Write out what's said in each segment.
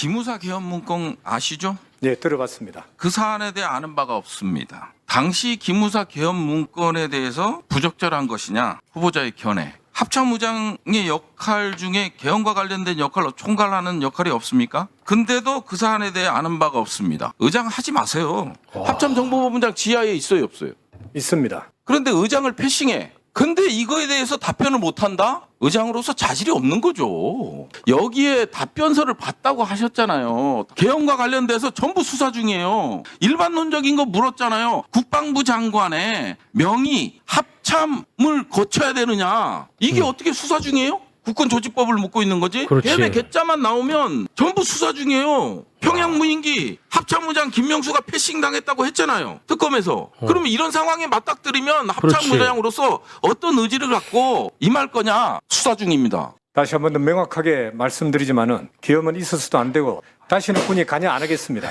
기무사 개헌 문건 아시죠? 네, 들어봤습니다. 그 사안에 대해 아는 바가 없습니다. 당시 기무사 개헌 문건에 대해서 부적절한 것이냐 후보자의 견해 합참의장의 역할 중에 개헌과 관련된 역할로 총괄하는 역할이 없습니까? 근데도 그 사안에 대해 아는 바가 없습니다. 의장 하지 마세요. 합참정보본부장 지하에 있어요, 없어요? 있습니다. 그런데 의장을 패싱해. 근데 이거에 대해서 답변을 못 한다? 의장으로서 자질이 없는 거죠. 여기에 답변서를 봤다고 하셨잖아요. 개헌과 관련돼서 전부 수사 중이에요. 일반론적인 거 물었잖아요. 국방부 장관의 명의 합참을 거쳐야 되느냐. 이게 어떻게 수사 중이에요? 국군 조직법을 묻고 있는 거지. 그렇지. 개헌의 개짜만 나오면 전부 수사 중이에요. 평양 무인기 합참의장 김명수가 패싱 당했다고 했잖아요. 특검에서. 그러면 이런 상황에 맞닥뜨리면 그렇지. 합참의장으로서 어떤 의지를 갖고 임할 거냐 수사 중입니다. 다시 한 번 더 명확하게 말씀드리지만은 기업은 있어서도 안 되고 다시는 군이 관여 안 하겠습니다.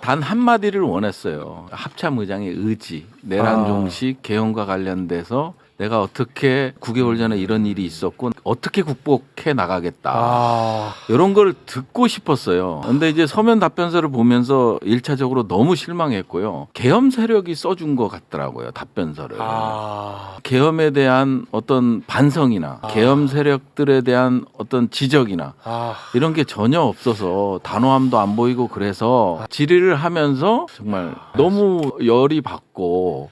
단 한마디를 원했어요. 합참의장의 의지, 내란 종식 개헌과 관련돼서 내가 어떻게 9개월 전에 이런 일이 있었고 어떻게 국복해 나가겠다. 아, 이런 걸 듣고 싶었어요. 근데 이제 서면 답변서를 보면서 일차적으로 너무 실망했고요. 계엄 세력이 써준 것 같더라고요. 답변서를. 아, 계엄에 대한 어떤 반성이나 계엄 세력들에 대한 어떤 지적이나 아. 이런 게 전혀 없어서 단호함도 안 보이고 그래서 질의를 하면서 정말 너무 열이 받고